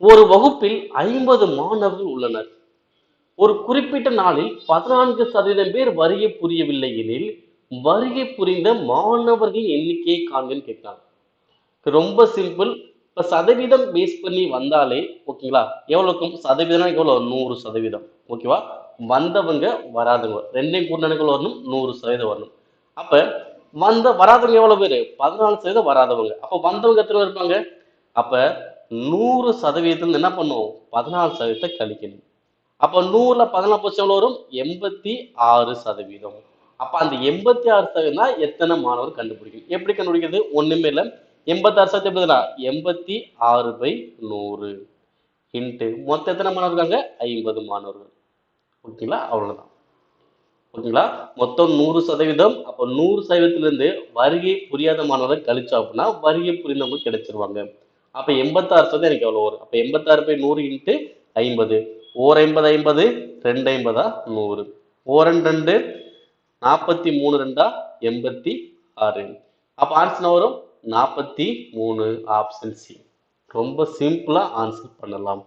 ஒரு வகுப்பில் ஐம்பது மாணவர்கள் உள்ளனர். ஒரு குறிப்பிட்ட நாளில் பதினான்கு சதவீதம் பேர் வரியை புரியவில்லை எனில் வருகை புரிந்த மாணவர்களின் எண்ணிக்கையை காண்கன்னு கேட்கிறாங்க ரொம்ப சிம்பிள். இப்ப சதவீதம் பேஸ் பண்ணி வந்தாலே ஓகேங்களா? எவ்வளவு இருக்கும்? சதவீதம்னா எவ்வளவு நூறு சதவீதம். ஓகேவா? வந்தவங்க வராதவங்க ரெண்டையும் கூட்டணிகள் வரணும்? நூறு சதவீதம் வரணும். அப்ப வந்த வராதவங்க எவ்வளவு பேரு? பதினாலு சதவீதம் வராதவங்க. அப்ப வந்தவங்க எத்தனை இருப்பாங்க? அப்ப நூறு சதவீதம் என்ன பண்ணுவோம்? பதினாலு சதவீதத்தை கழிக்கணும். அப்போ நூறுல பதினாலு பட்சம் வரும்? எண்பத்தி ஆறு சதவீதம். அப்போ அந்த எண்பத்தி ஆறு சதவீதம் எத்தனை மாணவர் கண்டுபிடிக்கும்? எப்படி கண்டுபிடிக்கிறது? ஒன்றுமே இல்லை. எண்பத்தாறு சதவீதம் எப்படிதுன்னா எண்பத்தி ஆறு பை நூறு. ஹிண்ட்டு மொத்தம் எத்தனை மாணவர் இருக்காங்க? ஐம்பது மாணவர்கள். ஓகேங்களா அவ்வளோதான் ஓகேங்களா மொத்தம் நூறு சதவீதம். அப்போ நூறு சதவீதத்துலேருந்து வருகை புரியாத மாணவர்கள் கழிச்சோம் அப்படின்னா வருகை புரிந்தவங்க கிடைச்சிருவாங்க. அப்போ எண்பத்தாறு சதவீதம் எனக்கு எவ்வளோ வரும்? அப்போ எண்பத்தாறு போய் நூறு இன்ட்டு ஐம்பது. ஓர் ஐம்பது ஐம்பது ரெண்டு ஐம்பதா நூறு. ஓரன் ரெண்டு நாற்பத்தி மூணு ரெண்டா எண்பத்தி ஆறு. அப்போ ஆன்சர் வரும்? நாற்பத்தி மூணு ஆப்ஷன் சி ரொம்ப சிம்பிளாக ஆன்சர் பண்ணலாம்.